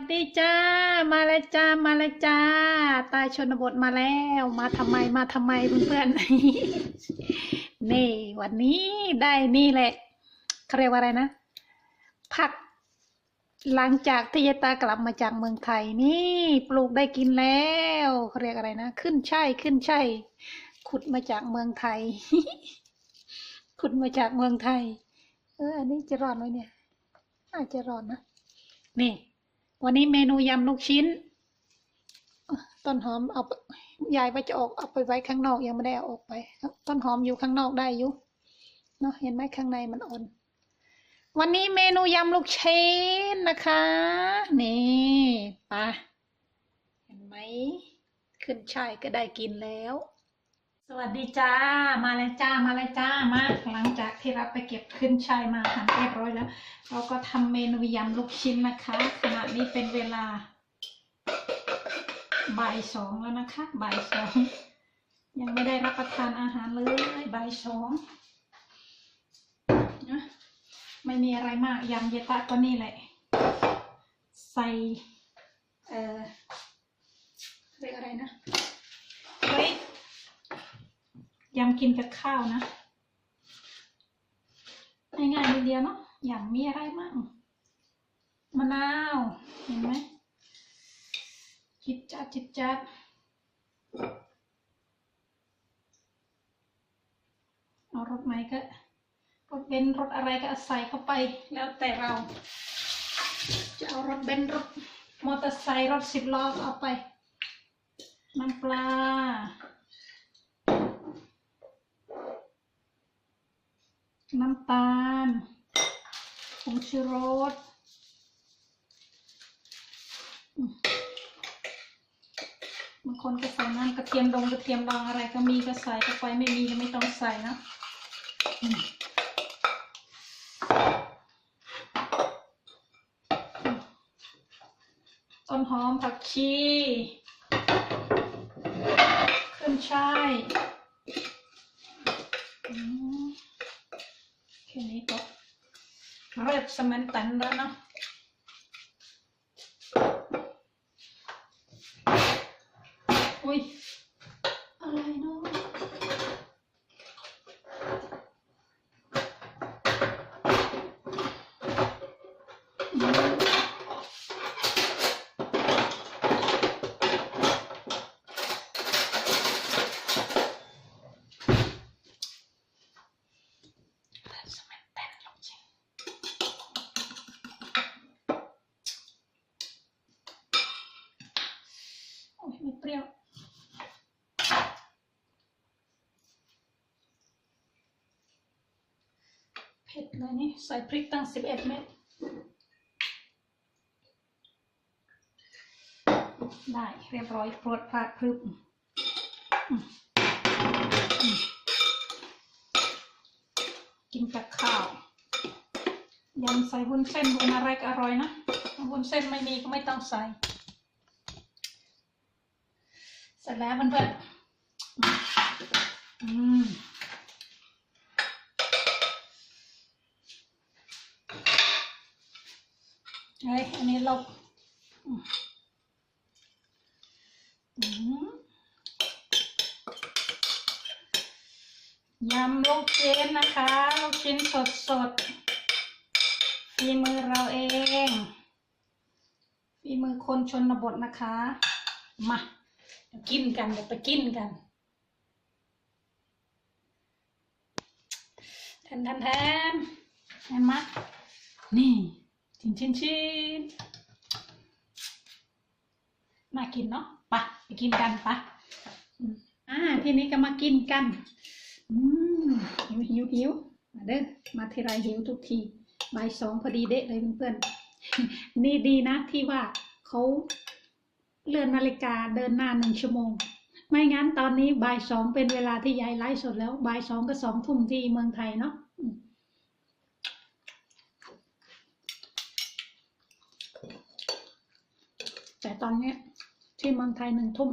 สวัสดีจ้า มาแล้วจ้า มาแล้วจ้า ตายชนบทมาแล้ว มาทำไม มาทำไมเพื่อนๆ นี่ วันนี้ได้นี่แหละเขาเรียกว่าอะไรนะ ผัก หลังจากที่ยายตากลับมาจากเมืองไทยนี่ ปลูกได้กินแล้วเขาเรียกอะไรนะ ขึ้นช่ายขึ้นช่ายขุดมาจากเมืองไทย ขุดมาจากเมืองไทย เออ อันนี้จะรอดไหมเนี่ยอาจจะรอดนะ นี่ วันนี้เมนูยำลูกชิ้น ต้นหอมเอายายไปจะออกเอาไปไว้ข้างนอกยังไม่ได้เอาออกไป ต้นหอมอยู่ข้างนอกได้อยู่เนาะเห็นไหมข้างในมันอ่อน วันนี้เมนูยำลูกชิ้นนะคะ นี่ปะเห็นไหมขึ้นช่ายก็ได้กินแล้ว สวัสดีจ้า มาแล้วจ้า มาแล้วจ้า มาหลังจากที่เราไปเก็บขึ้นชายมาหั่นเรียบร้อยแล้ว เราก็ทำเมนูยำลูกชิ้นนะคะขณะนี้เป็นเวลาบ่ายสองแล้วนะคะบ่ายสองยังไม่ได้รับประทานอาหารเลยบ่ายสองนะไม่มีอะไรมากยำเยตะก็นี่แหละ ใส่ เอ่อเรียกอะไรนะเฮ้ย ยำกินกับข้าวนะ ง่ายๆนิดเดียวเนาะอย่างมีอะไรมั่งมะนาว เห็นไหมจิบจัดจิบจัดเอารสไหนก็รสเบนซ์รสอะไรก็ใส่เข้าไปแล้วแต่เรา จะเอารถเบนซ์รถมอเตอร์ไซค์รถสิบล้อก็เอาไปน้ำปลา น้ำตาลผงชูรสอืมบางคนก็ใส่น้ำกระเทียมดองกระเทียมดองอะไรก็มีก็ใส่เข้าไปไม่มีก็ไม่ต้องใส่นะต้นหอมผักชีขึ้นช่ายอืม แค่นี้ก็ เรีย เปรี้ยวเผ็ดเลยนี่ใส่พริกตั้งสิบเอ็ดเม็ดได้เรียบร้อยโปรดพลาดพรึบกินกับข้าวยำใส่วุ้นเส้นวุ้นอะไรก็อร่อยนะวุ้นเส้นไม่มีก็ไม่ต้องใส่ ร็จแล้วเพื่อนๆอืมเฮ้ยอันนี้เรายำลูกชิ้นนะคะลูกชิ้นสดสดๆฝีมือเราเองฝีมือคนชนบทนะคะ มา กินกันเดี๋ยวไปกินกัน แทนแทนแทนเห็นไหมนี่ ชิ้นชิ้นชินน่ากินเนาะไปไปกินกันไปอ่า ทีนี้ก็มากินกัน อืมหิวหิวหิวมาเด้อมาทีไรหิวทุกทีบ่ายสองพอดีเดะเลยเพื่อนๆนี่ดีนะที่ว่าเขา เลื่อนนาฬิกาเดินหน้าหนึ่งชั่วโมง ไม่งั้นตอนนี้บ่ายสองเป็นเวลาที่ยายไลฟ์สดแล้วบ่ายสองก็สองทุ่มที่เมืองไทยเนาะแต่ตอนนี้ที่เมืองไทยหนึ่งทุ่ม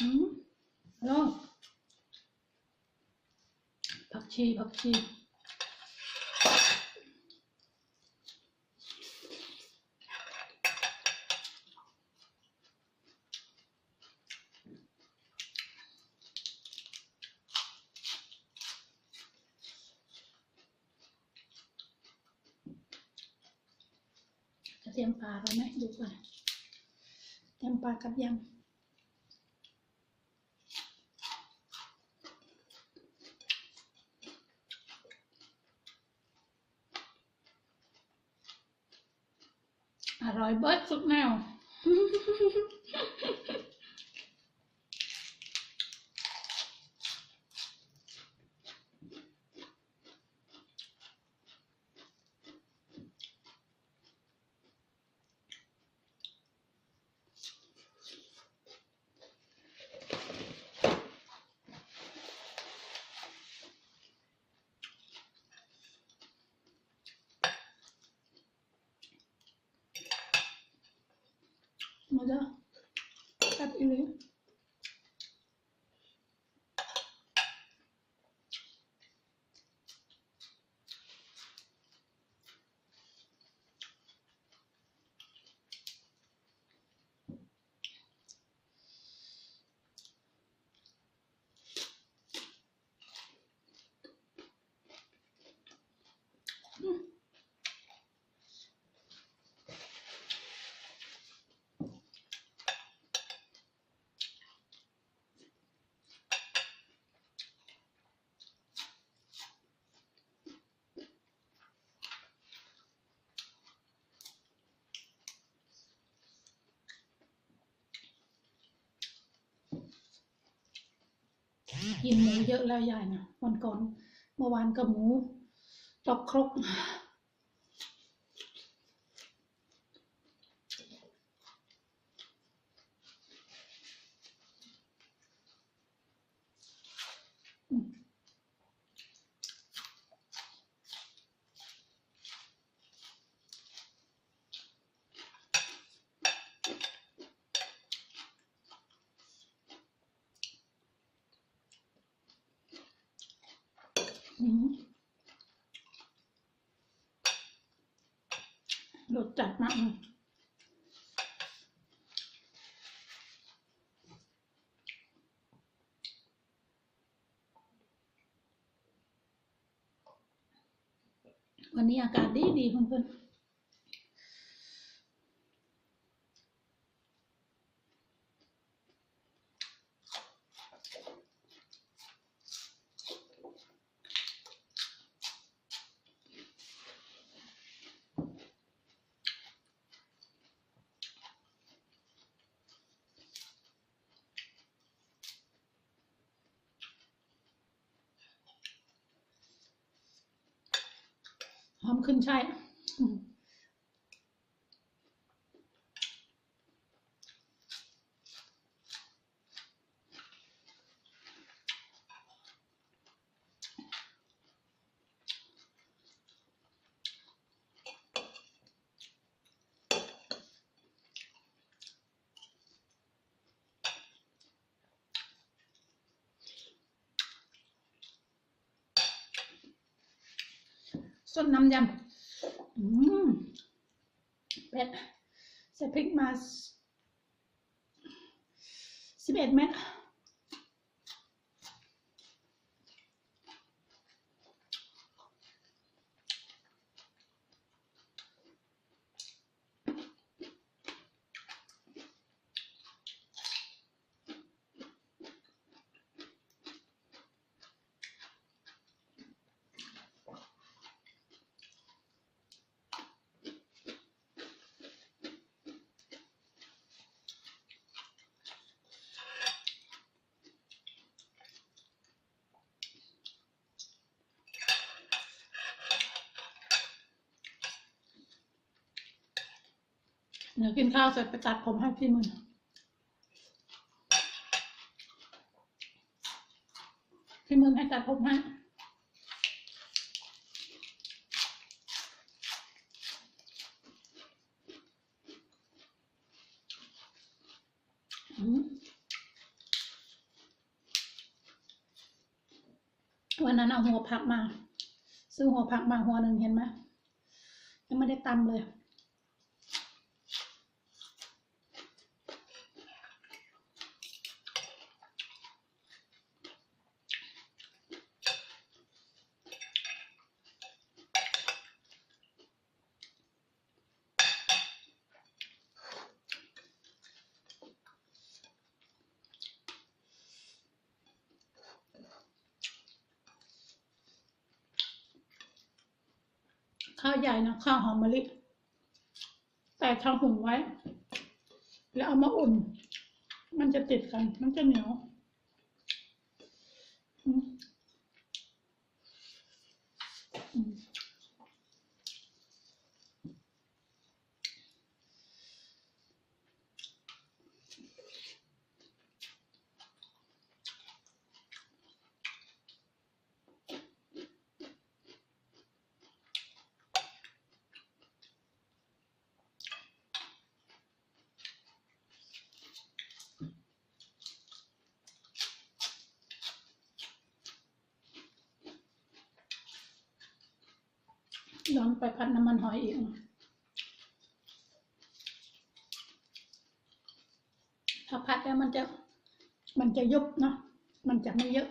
อืมโอ้ผักชีผักชี จียมปลาแล้วไหมดูก่อนเตรียมปลากับยำอร่อยเบิร์ดสุดแนว ม กินหมูเยอะแล้วยายนะวันก่อนเมื่อวานก็หมูตอกครก อืมร สจัดมากเลยวันนี้อากาศดีดีเพื่อนๆ ขึ้นใช่ ส้นน้ำยำอืมเป็ดใส่พริกมาสิบเอ็ดเม็ด เดี๋ยวกินข้าวเสร็จไปตัดผมให้พี่มึงพี่มึงให้ตัดผมให้วันนั้นเอาหัวผักมา ซื้อหัวผักมาหัวหนึ่งเห็นไหมยังไม่ได้ตำเลย ข้าวใหญ่นะข้าวหอมมะลิแต่ทำหุงไว้ แล้วเอามาอุ่น มันจะติดกัน มันจะเหนียวอืมอืม ย้อนไปพัดน้ำมันหอยอีกถ้าพัดแล้วมันจะ มันจะยุบเนาะมันจะไม่เยอะ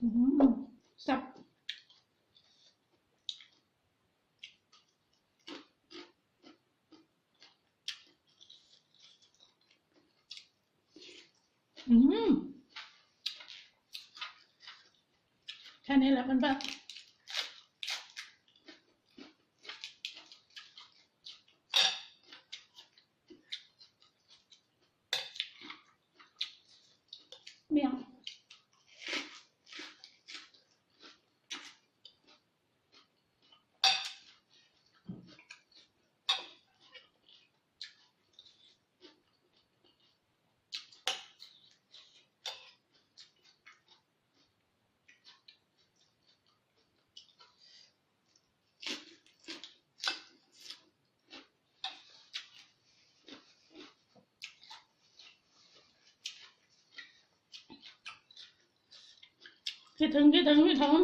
แซ่บอืมแค่นี้แหละมันแบบเมี่ยง คิดถึงคิดถึงคิดถึง